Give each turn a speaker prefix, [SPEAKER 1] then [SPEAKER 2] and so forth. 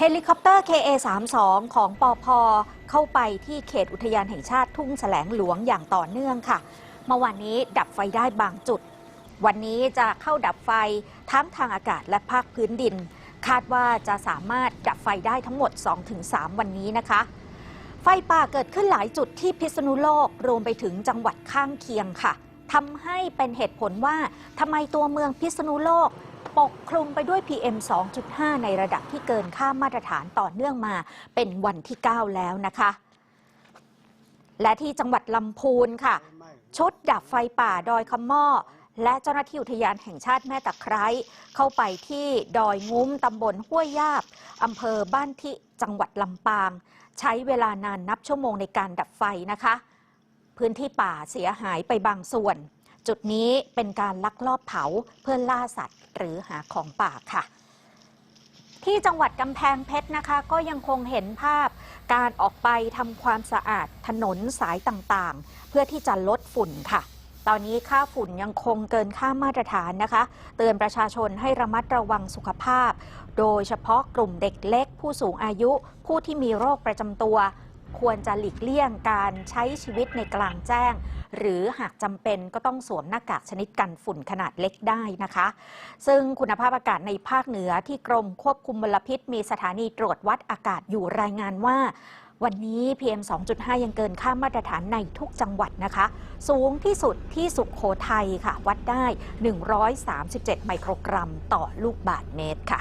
[SPEAKER 1] เฮลิคอปเตอร์ KA32 ของปอพเข้าไปที่เขตอุทยานแห่งชาติทุ่งแสลงหลวงอย่างต่อเนื่องค่ะ เมื่อวานนี้ดับไฟได้บางจุด วันนี้จะเข้าดับไฟทั้งทางอากาศและภาคพื้นดิน คาดว่าจะสามารถดับไฟได้ทั้งหมด 2-3 วันนี้นะคะ ไฟป่าเกิดขึ้นหลายจุดที่พิษณุโลกรวมไปถึงจังหวัดข้างเคียงค่ะทำให้เป็นเหตุผลว่าทำไมตัวเมืองพิษณุโลก ปกคลุมไปด้วย PM 2.5 ในระดับที่เกินค่ามาตรฐานต่อเนื่องมาเป็นวันที่ 9 แล้วนะคะ และที่จังหวัดลำพูนค่ะ ชุดดับไฟป่าดอยคำม่อและเจ้าหน้าที่อุทยานแห่งชาติแม่ตะไคร้เข้าไปที่ดอยงุ้มตำบลห้วยยาบอำเภอบ้านที่จังหวัดลำปาง ใช้เวลานานนับชั่วโมงในการดับไฟนะคะ พื้นที่ป่าเสียหายไปบางส่วน จุดนี้เป็นการลักลอบเผาเพื่อล่าสัตว์ หรือหาของป่าค่ะ ที่จังหวัดกำแพงเพชรนะคะ ก็ยังคงเห็นภาพการออกไปทำความสะอาดถนนสายต่างๆ เพื่อที่จะลดฝุ่นค่ะตอนนี้ค่าฝุ่นยังคงเกินค่ามาตรฐานนะคะ เตือนประชาชนให้ระมัดระวังสุขภาพ โดยเฉพาะกลุ่มเด็กเล็ก ผู้สูงอายุ ผู้ที่มีโรคประจำตัว ควรจะหลีกเลี่ยงการใช้ชีวิตในกลางแจ้ง หรือหากจำเป็นก็ต้องสวมหน้ากากชนิดกันฝุ่นขนาดเล็กได้นะคะ ซึ่งคุณภาพอากาศในภาคเหนือที่กรมควบคุมมลพิษ มีสถานีตรวจวัดอากาศอยู่รายงานว่า วันนี้ PM 2.5 ยังเกินค่ามาตรฐานในทุกจังหวัดนะคะ สูงที่สุดที่สุขโขทัยค่ะ วัดได้ 137 ไมโครกรัมต่อลูกบาศก์เมตรค่ะ